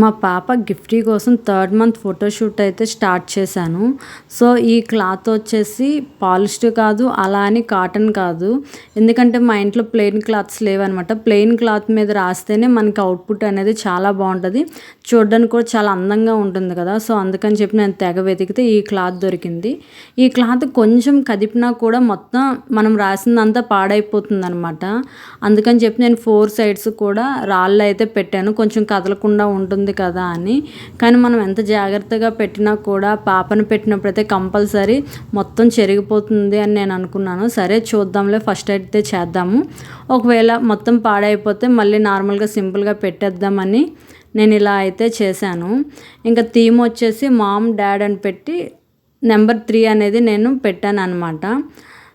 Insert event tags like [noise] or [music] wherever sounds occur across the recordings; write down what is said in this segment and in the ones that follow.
మా పాప గిఫ్టీ కోసం థర్డ్ మంత్ ఫోటోషూట్ అయితే స్టార్ట్ చేశాను. సో ఈ క్లాత్ వచ్చేసి పాలిష్డ్ కాదు అలా అని కాటన్ కాదు. ఎందుకంటే మా ఇంట్లో ప్లెయిన్ క్లాత్స్ లేవన్నమాట ప్లెయిన్ క్లాత్ మీద రాస్తేనే మనకి అవుట్పుట్ అనేది చాలా బాగుంటుంది. చూడడానికి కూడా చాలా అందంగా ఉంటుంది కదా. సో అందుకని చెప్పి నేను తెగ వెతికితే ఈ క్లాత్ దొరికింది. ఈ క్లాత్ కొంచెం కదిపినా కూడా మొత్తం మనం రాసిందంతా పాడైపోతుంది అనమాట అందుకని చెప్పి నేను ఫోర్ సైడ్స్ కూడా రాళ్ళు అయితే పెట్టాను. కొంచెం కదలకుండా ఉంటుంది కదా అని. కానీ మనం ఎంత జాగ్రత్తగా పెట్టినా కూడా పాపను పెట్టినప్పుడైతే కంపల్సరీ మొత్తం చెరిగిపోతుంది అని నేను అనుకున్నాను. సరే చూద్దాంలే ఫస్ట్ అయితే చేద్దాము. ఒకవేళ మొత్తం పాడైపోతే మళ్ళీ నార్మల్గా సింపుల్గా పెట్టేద్దామని నేను ఇలా అయితే చేశాను. ఇంకా థీమ్ వచ్చేసి మామ్ డాడ్ అని పెట్టి నెంబర్ త్రీ అనేది నేను పెట్టాను అనమాట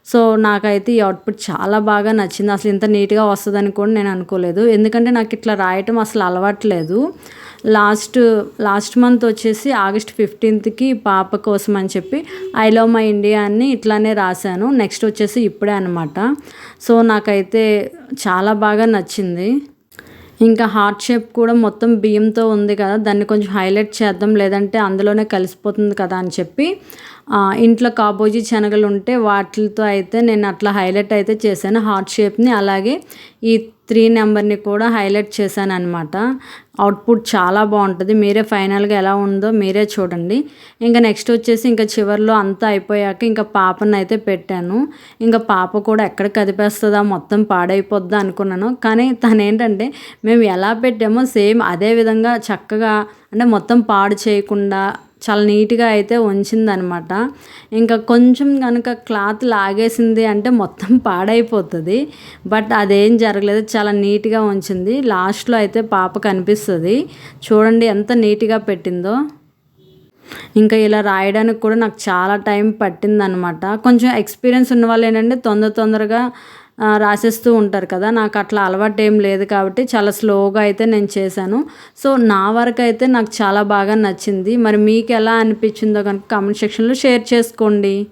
సో నాకైతే ఈ అవుట్పుట్ చాలా బాగా నచ్చింది. అసలు ఇంత నీట్గా వస్తుందని కూడా నేను అనుకోలేదు. ఎందుకంటే నాకు ఇట్లా రాయటం అసలు అలవాట్లేదు లాస్ట్ లాస్ట్ మంత్ వచ్చేసి ఆగస్ట్ ఫిఫ్టీన్త్కి పాప కోసం అని చెప్పి ఐ లవ్ మై ఇండియా అని ఇట్లానే రాశాను. నెక్స్ట్ వచ్చేసి ఇప్పుడే అనమాట సో నాకైతే చాలా బాగా నచ్చింది. ఇంకా హార్ట్ షేప్ కూడా మొత్తం బియ్యంతో ఉంది కదా దాన్ని కొంచెం హైలైట్ చేద్దాం. లేదంటే అందులోనే కలిసిపోతుంది కదా అని చెప్పి ఇంట్లో కాబోజీ శనగలు ఉంటే వాటితో అయితే నేను అట్లా హైలైట్ అయితే చేశాను. హార్ట్ షేప్ని అలాగే ఈ త్రీ నెంబర్ని కూడా హైలైట్ చేశాను అనమాట అవుట్పుట్ చాలా బాగుంటుంది. మీరే ఫైనల్గా ఎలా ఉందో మీరే చూడండి. ఇంకా నెక్స్ట్ వచ్చేసి ఇంకా చివరిలో అంతా అయిపోయాక ఇంకా పాపను అయితే పెట్టాను. ఇంకా పాప కూడా ఎక్కడ కదిపేస్తుందా మొత్తం పాడైపోద్దా అనుకున్నాను. కానీ తను ఏంటంటే మేము ఎలా పెట్టామో సేమ్ అదే విధంగా చక్కగా అంటే మొత్తం పాడు చేయకుండా చాలా నీట్గా అయితే ఉంచిందనమాట ఇంకా కొంచెం కనుక క్లాత్ లాగేసింది అంటే మొత్తం [laughs] పాడైపోతుంది. బట్ అదేం జరగలేదు. చాలా నీట్గా ఉంచింది. లాస్ట్లో అయితే పాప కనిపిస్తుంది. చూడండి ఎంత నీట్గా పెట్టిందో. ఇంకా ఇలా రాయడానికి కూడా నాకు చాలా టైం పట్టిందనమాట కొంచెం ఎక్స్పీరియన్స్ ఉన్న వాళ్ళు ఏంటంటే తొందర తొందరగా రాసేస్తూ ఉంటారు కదా. నాకు అట్లా అలవాటు ఏం లేదు కాబట్టి చాలా స్లోగా అయితే నేను చేశాను. సో నా వరకు అయితే నాకు చాలా బాగా నచ్చింది. మరి మీకు ఎలా అనిపించిందో కనుక కామెంట్ సెక్షన్లో షేర్ చేసుకోండి.